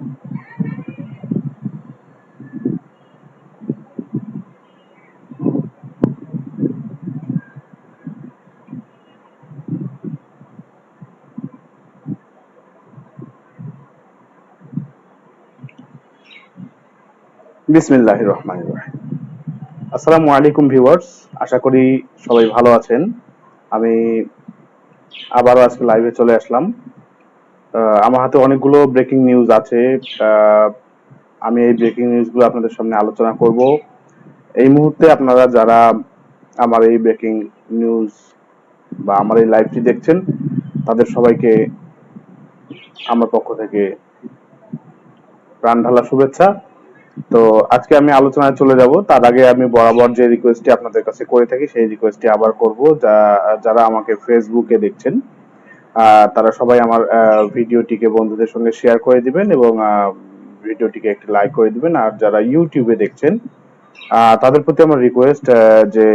বিসমিল্লাহ রহমান রহিম। আসসালামু আলাইকুম ভিউয়ার্স, আশা করি সবাই ভালো আছেন। আমি আবারও আজকে লাইভে চলে আসলাম। আমার হাতে অনেকগুলো ব্রেকিং নিউজ আছে। আমি এই ব্রেকিং নিউজগুলো আপনাদের সামনে আলোচনা করব। এই মুহূর্তে আপনারা যারা আমার এই ব্রেকিং নিউজ বা আমার এই লাইভটি দেখছেন, তাদের সবাইকে আমার পক্ষ থেকে প্রাণ ঢালা শুভেচ্ছা। তো আজকে আমি আলোচনায় চলে যাব। তার আগে আমি বরাবর যে রিকোয়েস্টটি আপনাদের কাছে করে থাকি, সেই রিকোয়েস্টটি আবার করব। যা, যারা আমাকে ফেসবুকে দেখছেন তারা সবাই আমার ভিডিওটিকে বন্ধুদের সঙ্গে শেয়ার করে দিবেন এবং ভিডিওটিকে একটি লাইক করে দিবেন। আর যারা ইউটিউবে দেখছেন তাদের প্রতি আমার রিকোয়েস্ট যে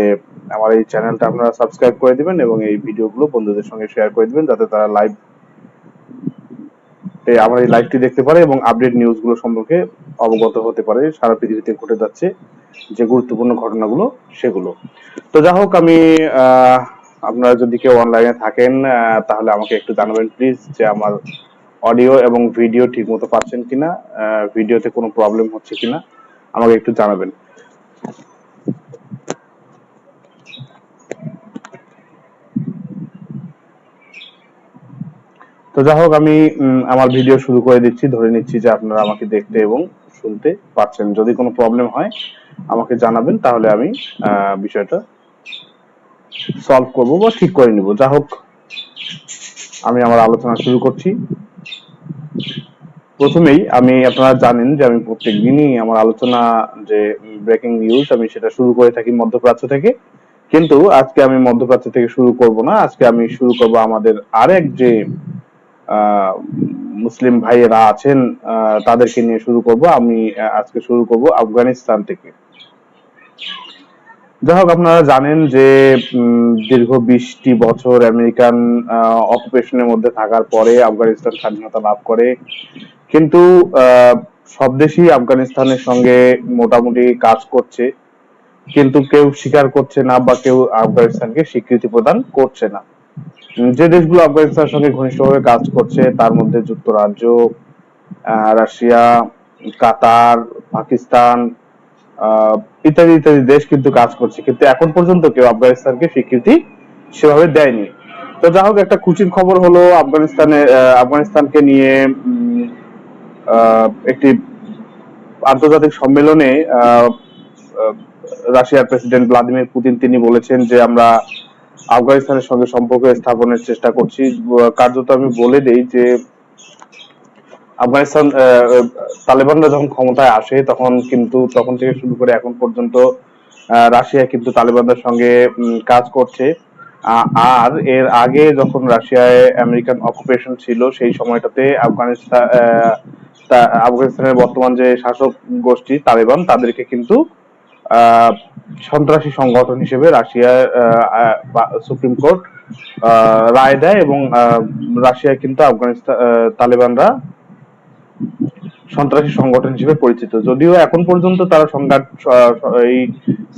আমার এই চ্যানেলটা আপনারা সাবস্ক্রাইব করে দিবেন এবং এই ভিডিওগুলো বন্ধুদের সঙ্গে শেয়ার করে দিবেন, যাতে তারা লাইভ আমার এই লাইভটি দেখতে পারে এবং আপডেট নিউজগুলো সম্পর্কে অবগত হতে পারে। সারা পৃথিবীতে ঘটে যাচ্ছে যে গুরুত্বপূর্ণ ঘটনাগুলো, সেগুলো। তো যা হোক আমি আপনারা যদি কেউ অনলাইনে থাকেন তাহলে আমাকে একটু জানাবেন প্লিজ যে আমার অডিও এবং ভিডিও ঠিক মতো পাচ্ছেন কিনা ভিডিওতে কোনো প্রবলেম হচ্ছে কিনা, আমাকে একটু জানাবেন। তো যাই হোক, আমি আমার ভিডিও শুরু করে দিচ্ছি, ধরে নিচ্ছি যে আপনারা আমাকে দেখতে এবং শুনতে পাচ্ছেন। যদি কোনো প্রবলেম হয়, আমাকে জানাবেন, তাহলে আমি বিষয়টা সলভ করব বা ঠিক করে নিব। যা হোক, আমি আমার আলোচনা শুরু করছি। প্রথমেই আমি, আপনারা জানেন যে আমি প্রত্যেক দিনই আমার আলোচনা, যে ব্রেকিং নিউজ আমি সেটা শুরু করে থাকি মধ্যপ্রাচ্য থেকে। কিন্তু আজকে আমি মধ্যপ্রাচ্য থেকে শুরু করব না। আজকে আমি শুরু করব আমাদের আরেক যে মুসলিম ভাইয়েরা আছেন তাদেরকে নিয়ে শুরু করব। আমি আজকে শুরু করব আফগানিস্তান থেকে। যাই হোক, আপনারা জানেন যে দীর্ঘ বিশটি বছর আমেরিকান অকুপেশনের মধ্যে থাকার পরে আফগানিস্তান স্বাধীনতা লাভ করে। কিন্তু সব দেশই আফগানিস্তানের সঙ্গে মোটামুটি কাজ করছে। কিন্তু কেউ স্বীকার করছে না বা কেউ আফগানিস্তানকে স্বীকৃতি প্রদান করছে না। যে দেশগুলো আফগানিস্তানের সঙ্গে ঘনিষ্ঠভাবে কাজ করছে, তার মধ্যে যুক্তরাজ্য রাশিয়া, কাতার, পাকিস্তান ইত্যাদি ইত্যাদি দেশ কিন্তু কাজ করছে। কিন্তু এখন পর্যন্ত কেউ আফগানিস্তানকে স্বীকৃতি সেভাবে দেয়নি। তো যা হোক, একটা খুশির খবর হলো আফগানিস্তানে আফগানিস্তানকে নিয়ে একটি আন্তর্জাতিক সম্মেলনে রাশিয়ার প্রেসিডেন্ট ভ্লাদিমির পুতিন তিনি বলেছেন যে, আমরা আফগানিস্তানের সঙ্গে সম্পর্ক স্থাপনের চেষ্টা করছি। কার্যত আমি বলে দেই যে আফগানিস্তান তালেবানরা যখন ক্ষমতায় আসে তখন কিন্তু তখন থেকে শুরু করে এখন পর্যন্ত রাশিয়া কিন্তু তালেবানদের সঙ্গে কাজ করছে। আর এর আগে যখন রাশিয়ায় আমেরিকান অকুপেশন ছিল সেই সময়টাতে আফগানিস্তান আফগানিস্তানের বর্তমান যে শাসক গোষ্ঠী তালেবান তাদেরকে কিন্তু সন্ত্রাসী সংগঠন হিসেবে রাশিয়ার সুপ্রিম কোর্ট রায় দেয় এবং আহ, রাশিয়ায় কিন্তু আফগানিস্তান তালেবানরা সন্ত্রাসী সংগঠন হিসেবে পরিচিত। যদিও এখন পর্যন্ত তারা সংঘাত এই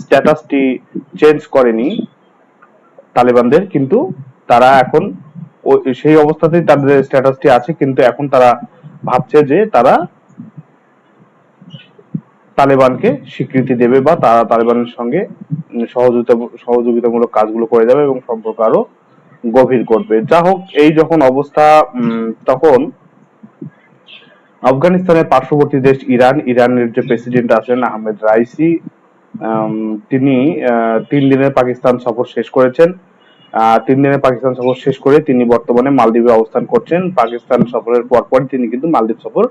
স্ট্যাটাসটি চেঞ্জ করেনি তালেবানদের, কিন্তু তারা এখন সেই অবস্থাতেই তাদের স্ট্যাটাসটি আছে, কিন্তু এখন তারা ভাবছে যে তারা তালেবানকে স্বীকৃতি দেবে বা তারা তালেবানের সঙ্গে সহযোগিতা, সহযোগিতামূলক কাজগুলো করে যাবে এবং সম্পর্ক আরও গভীর করবে। যা হোক এই যখন অবস্থা তখন আফগানিস্তানের পার্শ্ববর্তী দেশ ইরান, ইরানের যে প্রেসিডেন্ট আছেন আহমেদ রাইসি তিনি তিন দিনের পাকিস্তান সফর শেষ করেছেন। তিন দিনের পাকিস্তান সফর শেষ করে তিনি বর্তমানে মালদ্বীপে অবস্থান করছেন। পাকিস্তান সফরের পর পরপর তিনি কিন্তু মালদ্বীপ সফর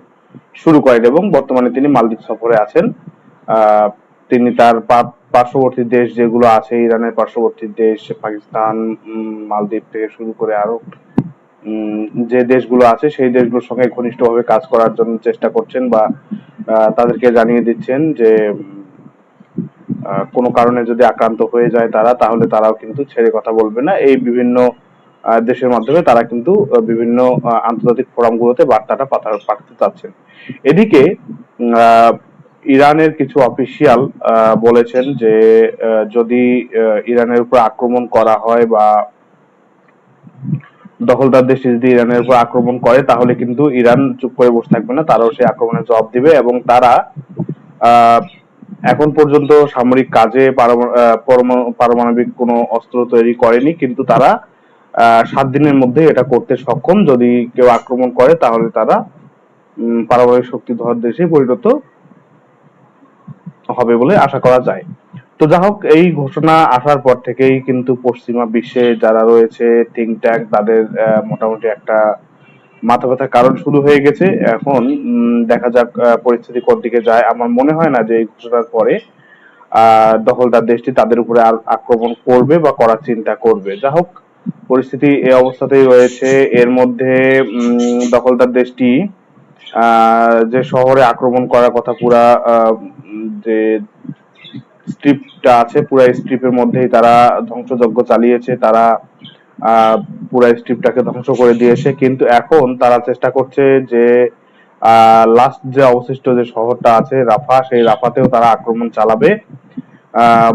শুরু করেন এবং বর্তমানে তিনি মালদ্বীপ সফরে আছেন। তিনি তার পার্শ্ববর্তী দেশ যেগুলো আছে, ইরানের পার্শ্ববর্তী দেশ, পাকিস্তান মালদ্বীপ থেকে শুরু করে আরও যে দেশগুলো আছে, সেই দেশগুলোর সঙ্গে ঘনিষ্ঠভাবে কাজ করার জন্য চেষ্টা করছেন বা তাদেরকে জানিয়ে দিচ্ছেন যে কোনো কারণে যদি আক্রান্ত হয়ে যায় তারা, তাহলে তারাও কিন্তু ছেড়ে কথা বলবে না। এই বিভিন্ন দেশের মাধ্যমে তারা কিন্তু বিভিন্ন আন্তর্জাতিক ফোরামগুলোতে বার্তাটা পাঠা- পাঠাতে চাচ্ছেন। এদিকে ইরানের কিছু অফিসিয়াল বলেছেন যে যদি ইরানের উপর আক্রমণ করা হয় বা দখলদার দেশ যদি ইরানের উপর আক্রমণ করে, তাহলে কিন্তু ইরান চুপ করে বসে থাকবে না, তারাও সেই আক্রমণের জবাব দিবে এবং তারা এখন পর্যন্ত সামরিক কাজে পারমাণবিক কোনো অস্ত্র তৈরি করেনি, কিন্তু তারা সাত দিনের মধ্যে এটা করতে সক্ষম। যদি কেউ আক্রমণ করে, তাহলে তারা পারমাণবিক শক্তিধর দেশে পরিণত হবে বলে আশা করা যায়। তো যা হোক, এই ঘোষণা আসার পর থেকেই কিন্তু পশ্চিমা বিশ্বে যারা রয়েছে থিঙ্ক ট্যাঙ্ক তাদের মোটামুটি একটা মাথা ব্যথার কারণ শুরু হয়ে গেছে। এখন দেখা যাক পরিস্থিতি কোন দিকে যায়। আমার মনে হয় না যে এই ঘোষণার পরে দখলদার দেশটি তাদের উপরে আক্রমণ করবে বা করার চিন্তা করবে। যা হোক, পরিস্থিতি এই অবস্থাতেই রয়েছে। এর মধ্যে দখলদার দেশটি যে শহরে আক্রমণ করার কথা পুরা যে স্ট্রিপটা আছে, পুরো স্ট্রিপের মধ্যেই তারা ধ্বংসযজ্ঞ চালিয়েছে, তারা পুরা স্ট্রিপটাকে ধ্বংস করে দিয়েছে। কিন্তু এখন তারা চেষ্টা করছে যে লাস্ট যে অবশিষ্ট যে শহরটা আছে রাফা, সেই রাফাতেও তারা আক্রমণ চালাবে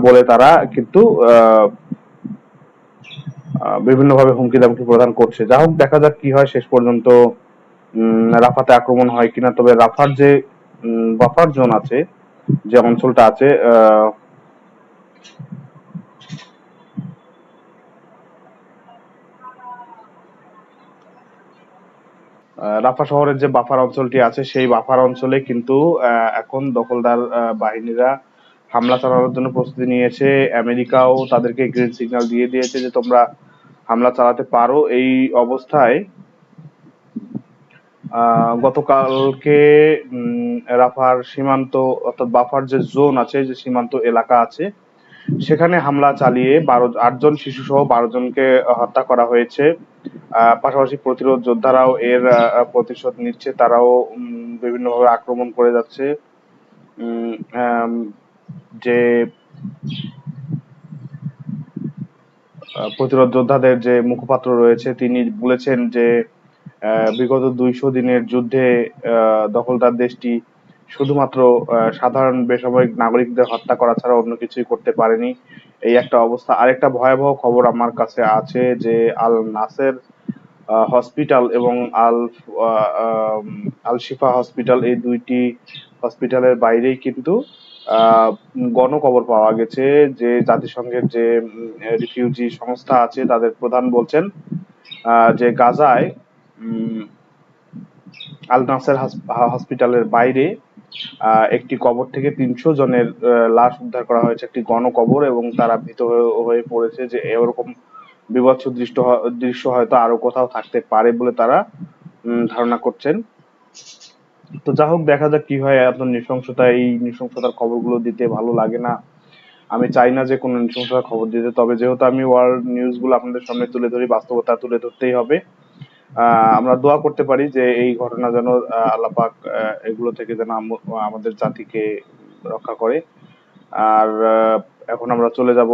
বলে তারা কিন্তু বিভিন্নভাবে হুমকি দামকি প্রদান করছে। যা হোক, দেখা যাক কি হয়, শেষ পর্যন্ত রাফাতে আক্রমণ হয় কিনা। তবে রাফার যে বাফার জোন আছে, যে অঞ্চলটা আছে রাফা শহরের যে বাফার অঞ্চলটি আছে, সেই বাফার অঞ্চলে কিন্তু এখন দখলদার বাহিনীরা হামলা চালানোর জন্য প্রস্তুতি নিয়েছে। আমেরিকাও তাদেরকে গ্রিন সিগন্যাল দিয়ে দিয়েছে যে তোমরা হামলা চালাতে পারো এই অবস্থায়। গতকালকে রাফার সীমান্ত অর্থাৎ বাফার যে জোন আছে, যে সীমান্ত এলাকা আছে সেখানে হামলা চালিয়ে বারো আটজন শিশু সহ বারো জনকে হত্যা করা হয়েছে। পাশাপাশি প্রতিরোধ যোদ্ধারাও এর প্রতিশোধ নিচ্ছে। তারাও বিভিন্নভাবে আক্রমণ করে যাচ্ছে। যে প্রতিরোধ যোদ্ধাদের যে মুখপাত্র রয়েছে, তিনি বলেছেন যে বিগত দুইশো দিনের যুদ্ধে দখলদার দেশটি শুধুমাত্র সাধারণ বেসামরিক নাগরিকদের হত্যা করা ছাড়া অন্য কিছুই করতে পারেনি। এই একটা অবস্থা। আরেকটা ভয়াবহ খবর আমার কাছে আছে যে আল নাসের হসপিটাল এবং আল আল শিফা হসপিটাল এই দুইটি হসপিটালের বাইরেই কিন্তু গণকবর পাওয়া গেছে যে জাতিসংঘের যে রিফিউজি সংস্থা আছে তাদের প্রধান বলছেন যে গাজায় আল নাসের হসপিটালের বাইরে একটি কবর থেকে তিনশো জনের লাশ উদ্ধার করা হয়েছে। একটি গণকবর এবং তারা ভীত হয়ে- পড়েছে যে এরকম বিভৎস দৃষ্ট দৃশ্য হয়তো আরও কোথাও থাকতে পারে বলে তারা ধারণা করছেন। তো যা হোক, দেখা যাক কি হয়। এত নৃশংসতা, এই নৃশংসতার খবরগুলো দিতে ভালো লাগে না। আমি চাই না যে কোনো নৃশংসতার খবর দিতে, তবে যেহেতু আমি ওয়ার্ল্ড নিউজগুলো আপনাদের সামনে তুলে ধরি, বাস্তবতা তুলে ধরতেই হবে। আমরা দোয়া করতে পারি যে এই ঘটনা যেন আহ, আল্লাহ পাক আহ, এগুলো থেকে যেন আমাদের জাতিকে রক্ষা করে। আর এখন আমরা চলে যাব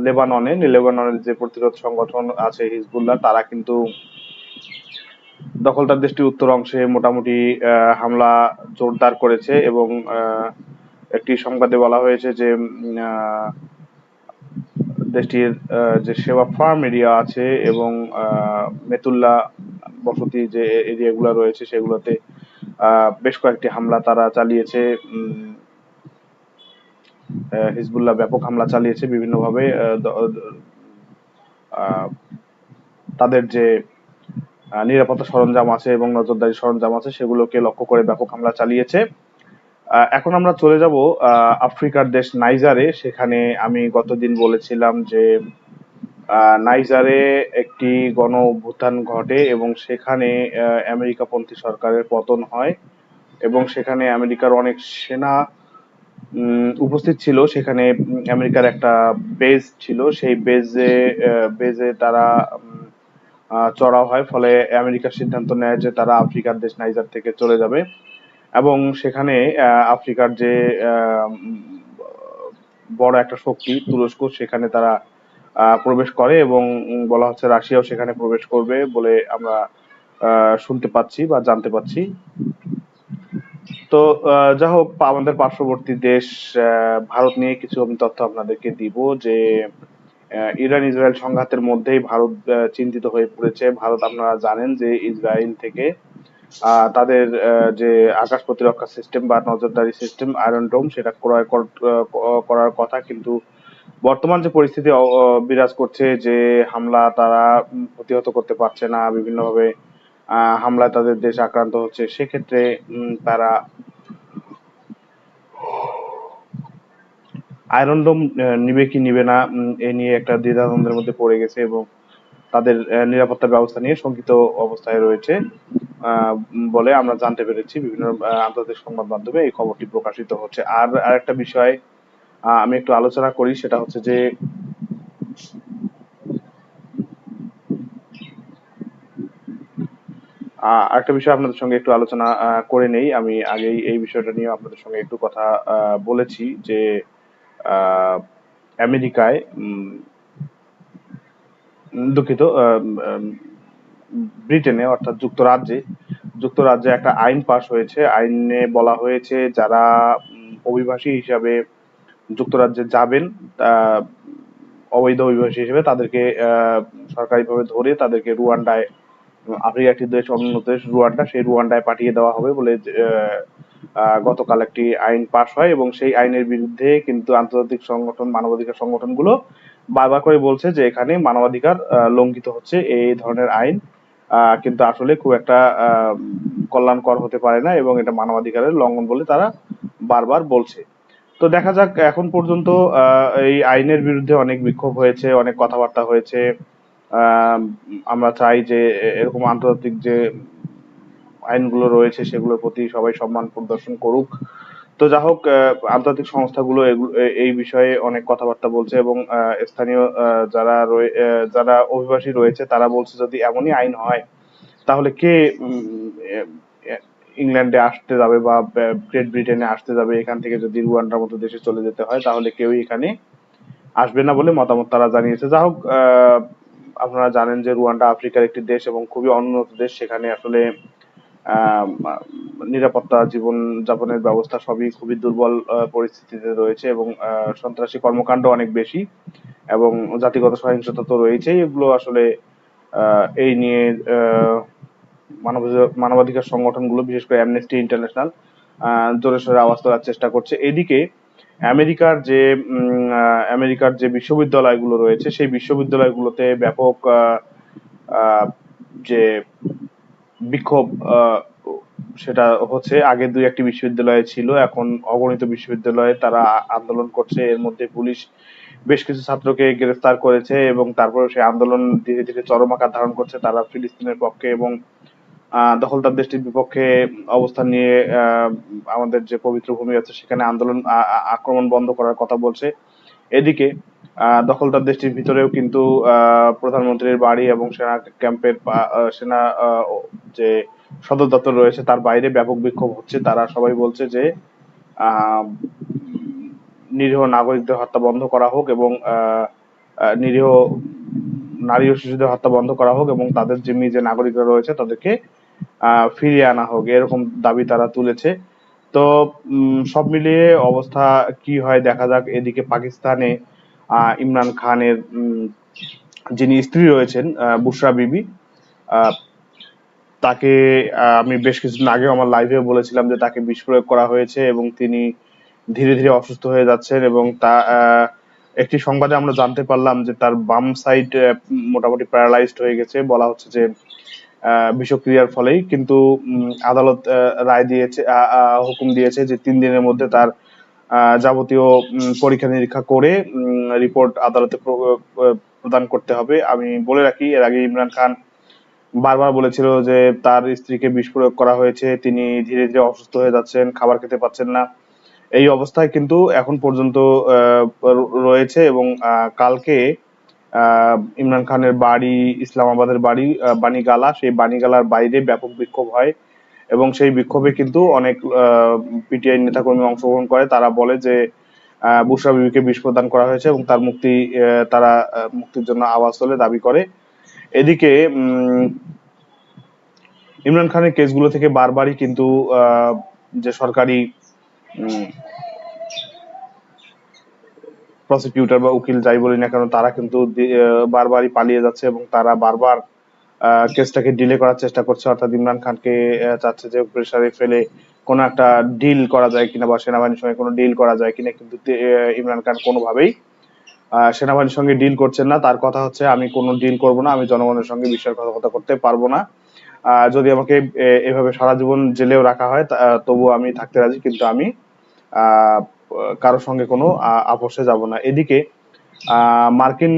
লেবাননে। লেবাননের যে প্রতিরোধ সংগঠন আছে হিজবুল্লাহ তারা কিন্তু দখলদার দেশটির উত্তর অংশে মোটামুটি হামলা জোরদার করেছে এবং একটি সংবাদে বলা হয়েছে যে দেশটির যে সেবা ফার্ম এরিয়া আছে এবং মেতুল্লা বসতি যে এরিয়াগুলো রয়েছে সেগুলোতে বেশ কয়েকটি হামলা তারা চালিয়েছে। হিজবুল্লাহ ব্যাপক হামলা চালিয়েছে বিভিন্নভাবে তাদের যে নিরাপত্তা সরঞ্জাম আছে এবং নজরদারি সরঞ্জাম আছে সেগুলোকে লক্ষ্য করে ব্যাপক হামলা চালিয়েছে। এখন আমরা চলে যাব আফ্রিকার দেশ নাইজারে। সেখানে আমি গতদিন বলেছিলাম যে নাইজারে একটি গণ অভ্যুত্থান ঘটে এবং সেখানে আমেরিকাপন্থী সরকারের পতন হয় এবং সেখানে আমেরিকার অনেক সেনা উপস্থিত ছিল। সেখানে আমেরিকার একটা বেজ ছিল। সেই বেজে বেজে তারা চড়াও হয়। ফলে আমেরিকা সিদ্ধান্ত নেয় যে তারা আফ্রিকার দেশ নাইজার থেকে চলে যাবে। এবং সেখানে আফ্রিকার যে বড় একটা শক্তি তুরস্ক, সেখানে তারা প্রবেশ করে এবং বলা হচ্ছে রাশিয়াও সেখানে প্রবেশ করবে বলে আমরা শুনতে পাচ্ছি বা জানতে পাচ্ছি। তো যা হোক আমাদের পার্শ্ববর্তী দেশ ভারত নিয়ে কিছু আমি তথ্য আপনাদেরকে দিব যে ইরান ইসরায়েল সংঘাতের মধ্যেই ভারত চিন্তিত হয়ে পড়েছে। ভারত, আপনারা জানেন যে ইসরায়েল থেকে তাদের যে আকাশ প্রতিরক্ষা সিস্টেম বা নজরদারি সিস্টেম আয়রন ডোম সেটা ক্রয় করার কথা কিন্তু বর্তমান যে পরিস্থিতি বিরাজ করছে যে হামলা তারা প্রতিহত করতে পারছে না বিভিন্নভাবে আহ, হামলায় তাদের দেশ আক্রান্ত হচ্ছে সেক্ষেত্রে তারা আয়রন ডোম নিবে কি নিবে না এ নিয়ে একটা দ্বিধাদ্বন্দ্বের মধ্যে পড়ে গেছে এবং তাদের নিরাপত্তা ব্যবস্থা নিয়ে শঙ্কিত অবস্থায় রয়েছে। বলে আমরা জানতে পেরেছি বিভিন্ন আন্তর্জাতিক সংবাদ মাধ্যমে এই খবরটি প্রকাশিত হচ্ছে। আর আরেকটা বিষয় আমি একটু আলোচনা করি, সেটা হচ্ছে যে আরেকটা বিষয় আপনাদের সঙ্গে একটু আলোচনা করে নেই। আমি আগেই এই বিষয়টা নিয়ে আপনাদের সঙ্গে একটু কথা বলেছি যে আমেরিকায় দুঃখিত ব্রিটেনে অর্থাৎ যুক্তরাজ্যে যুক্তরাজ্যে একটা আইন পাশ হয়েছে। আইনে বলা হয়েছে যারা অভিবাসী হিসাবে যুক্তরাজ্যে যাবেন অবৈধ অভিবাসী হিসেবে তাদেরকে সরকারিভাবে ধরে তাদেরকে রুয়ান্ডায় আফ্রিকা একটি দেশ অন্য দেশ রুয়ান্ডা, সেই রুয়ান্ডায় পাঠিয়ে দেওয়া হবে বলে গতকাল একটি আইন পাশ হয় এবং সেই আইনের বিরুদ্ধে কিন্তু আন্তর্জাতিক সংগঠন, মানবাধিকার সংগঠনগুলো বারবার করে বলছে যে এখানে মানবাধিকার লঙ্ঘিত হচ্ছে এই ধরনের আইন। কিন্তু আসলে খুব একটা কল্যাণকর হতে পারে না এবং এটা মানবাধিকারের লঙ্ঘন বলে তারা বারবার বলছে। তো দেখা যাক, এখন পর্যন্ত এই আইনের বিরুদ্ধে অনেক বিক্ষোভ হয়েছে, অনেক কথাবার্তা হয়েছে। আমরা চাই যে এরকম আন্তর্জাতিক যে আইনগুলো রয়েছে সেগুলোর প্রতি সবাই সম্মান প্রদর্শন করুক। তো যা হোক আন্তর্জাতিক সংস্থাগুলো এই বিষয়ে অনেক কথাবার্তা বলছে এবং স্থানীয় যারা যারা অভিবাসী রয়েছে তারা বলছে যদি এমনই আইন হয়, তাহলে কে ইংল্যান্ডে আসতে যাবে বা গ্রেট ব্রিটেনে আসতে যাবে, এখান থেকে যদি রুয়ান্ডার মতো দেশে চলে যেতে হয়, তাহলে কেউ এখানে আসবে না বলে মতামত তারা জানিয়েছে। যা হোক আপনারা জানেন যে রুয়ান্ডা আফ্রিকার একটি দেশ এবং খুবই অনুন্নত দেশ, সেখানে আসলে নিরাপত্তা জীবন যাপনের ব্যবস্থা সবই খুবই দুর্বল পরিস্থিতিতে রয়েছে এবং সন্ত্রাসী কর্মকাণ্ড অনেক বেশি এবং জাতিগত সহিংসতা তো রয়েছেই। এগুলো আসলে এই নিয়ে মানবাধিকার সংগঠনগুলো, বিশেষ করে অ্যামনেস্টি ইন্টারন্যাশনাল জোরে সোরে আওয়াজ তোলার চেষ্টা করছে। এদিকে আমেরিকার যে আমেরিকার যে বিশ্ববিদ্যালয়গুলো রয়েছে, সেই বিশ্ববিদ্যালয়গুলোতে ব্যাপক যে বিক্ষোভ সেটা হচ্ছে আগে দুই একটি বিশ্ববিদ্যালয়ে ছিল, এখন অগণিত বিশ্ববিদ্যালয়ে তারা আন্দোলন করছে। এর মধ্যে পুলিশ বেশ কিছু ছাত্রকে গ্রেফতার করেছে এবং তারপরে সেই আন্দোলন ধীরে ধীরে চরম আকার ধারণ করছে। তারা ফিলিস্তিনের পক্ষে এবং দখলদার দেশটির বিপক্ষে অবস্থান নিয়ে আমাদের যে পবিত্র ভূমি আছে সেখানে আন্দোলন আক্রমণ বন্ধ করার কথা বলছে। এদিকে দখলদার দেশটির ভিতরেও কিন্তু প্রধানমন্ত্রীর বাড়ি এবং সেনা ক্যাম্পের সেনা যে সদর দপ্তর রয়েছে তার বাইরে ব্যাপক বিক্ষোভ হচ্ছে। তারা সবাই বলছে যে নিরীহ নাগরিকদের হত্যা বন্ধ করা হোক এবং নিরীহ নারী ও শিশুদের হত্যা বন্ধ করা হোক এবং তাদের জিম্মি যে নাগরিকরা রয়েছে তাদেরকে ফিরিয়ে আনা হোক। এরকম দাবি তারা তুলেছে। তো সব মিলিয়ে অবস্থা কি হয় দেখা যাক। এদিকে পাকিস্তানে ইমরান খানের যিনি স্ত্রী রয়েছেন বুশরা বিবি তাকে আমি বেশ কিছুদিন আগেও আমার লাইভে বলেছিলাম যে তাকে বিষ প্রয়োগ করা হয়েছে এবং তিনি ধীরে ধীরে অসুস্থ হয়ে যাচ্ছেন এবং তা একটি সংবাদে আমরা জানতে পারলাম যে তার বাম সাইড মোটামুটি প্যারালাইজড হয়ে গেছে বলা হচ্ছে যে বিষক্রিয়ার ফলেই। কিন্তু আদালত রায় দিয়েছে হুকুম দিয়েছে যে তিন দিনের মধ্যে তার যাবতীয় পরীক্ষা নিরীক্ষা করে রিপোর্ট আদালতে প্রদান করতে হবে। আমি বলে রাখি, এর আগে ইমরান খান বারবার বলেছিল যে তার স্ত্রীকে বিষ প্রয়োগ করা হয়েছে। তিনি ধীরে ধীরে অসুস্থ হয়ে যাচ্ছেন, খাবার খেতে পাচ্ছেন না। এই অবস্থায় কিন্তু এখন পর্যন্ত রয়েছে এবং কালকে ইমরান খানের বাড়ি, ইসলামাবাদের বাড়ি বাণীগালা। সেই বাণীগালার বাইরে ব্যাপক বিক্ষোভ হয়। এবং সেই বিক্ষোভে কিন্তু অনেক পিটিআই নেতাকর্মী অংশগ্রহণ করে। তারা বলে যে বুশরা বিবিকে বিষ প্রদান করা হয়েছে এবং তার মুক্তি তারা মুক্তির জন্য আওয়াজ তোলে, দাবি করে। এদিকে ইমরান খানের কেসগুলো থেকে বারবারই কিন্তু যে সরকারি প্রসিকিউটর বা উকিল যাই বলি না কেন, তারা কিন্তু বারবারই পালিয়ে যাচ্ছে এবং তারা বারবার কেসটাকে ডিলে করার চেষ্টা করছে। অর্থাৎ ইমরান খানকে চাচ্ছে যে প্রেসারে ফেলে কোনো একটা ডিল করা যায় কিনা বা সেনাবাহিনীর সঙ্গে কোনো ডিল করা যায় কিনা। কিন্তু ইমরান খান কোনোভাবেই সেনাবাহিনীর সঙ্গে ডিল করছেন না। তার কথা হচ্ছে আমি কোনো ডিল করব না আমি জনগণের সঙ্গে বিশ্বাসঘাতকতা করতে পারব না। যদি আমাকে এভাবে সারা জীবন জেলেও রাখা হয় তা- আহ, তবুও আমি থাকতে রাজি কিন্তু আমি কারোর সঙ্গে কোনো আপোষে যাব না। এদিকে মার্কিন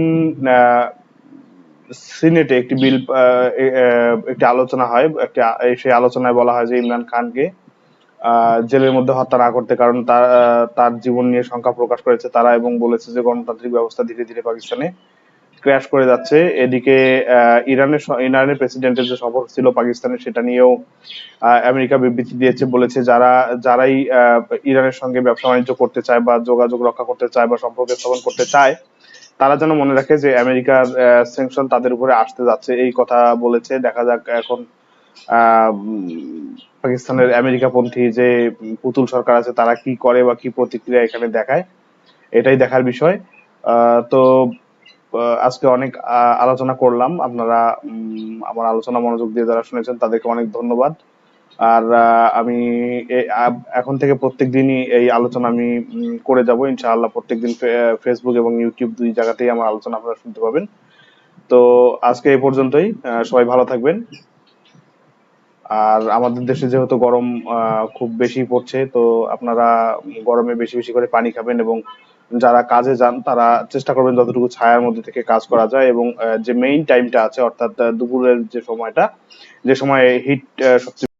সিনেটে একটি বিল একটি আলোচনা হয়, একটি সেই আলোচনায় বলা হয় যে ইমরান খানকে জেলের মধ্যে হত্যা না করতে কারণ তার তার জীবন নিয়ে শঙ্কা প্রকাশ করেছে তারা এবং বলেছে যে গণতান্ত্রিক ব্যবস্থা ধীরে ধীরে পাকিস্তানে ক্র্যাশ করে যাচ্ছে। এদিকে ইরানের ইরানের প্রেসিডেন্টের যে সফর ছিল পাকিস্তানে সেটা নিয়েও আমেরিকা বিবৃতি দিয়েছে, বলেছে যারা, যারাই ইরানের সঙ্গে ব্যবসা বাণিজ্য করতে চায় বা যোগাযোগ রক্ষা করতে চায় বা সম্পর্ক স্থাপন করতে চায় তারা যেন মনে রাখে যে আমেরিকার স্যাংশন তাদের উপরে আসতে যাচ্ছে। এই কথা বলেছে। দেখা যাক এখন পাকিস্তানের আমেরিকাপন্থী যে পুতুল সরকার আছে, তারা কি করে বা কি প্রতিক্রিয়া এখানে দেখায়, এটাই দেখার বিষয়। তো আজকে অনেক আলোচনা করলাম। আপনারা আমার আলোচনা মনোযোগ দিয়ে যারা শুনেছেন, তাদেরকে অনেক ধন্যবাদ। আর আমি এখন থেকে প্রত্যেক দিনই এই আলোচনা আমি করে যাব, ইনশাআল্লাহ প্রত্যেকদিন ফে- ফেসবুক এবং ইউটিউব দুই জায়গাতেই আমার আলোচনা আপনারা শুনতে পাবেন। তো আজকে এই পর্যন্তই সবাই ভালো থাকবেন। আর আমাদের দেশে যেহেতু গরম খুব বেশি পড়ছে, তো আপনারা গরমে বেশি বেশি করে পানি খাবেন এবং যারা কাজে যান, তারা চেষ্টা করবেন যতটুকু ছায়ার মধ্যে থেকে কাজ করা যায় এবং যে মেইন টাইমটা আছে, অর্থাৎ দুপুরের যে সময়টা, যে সময় হিট সবচেয়ে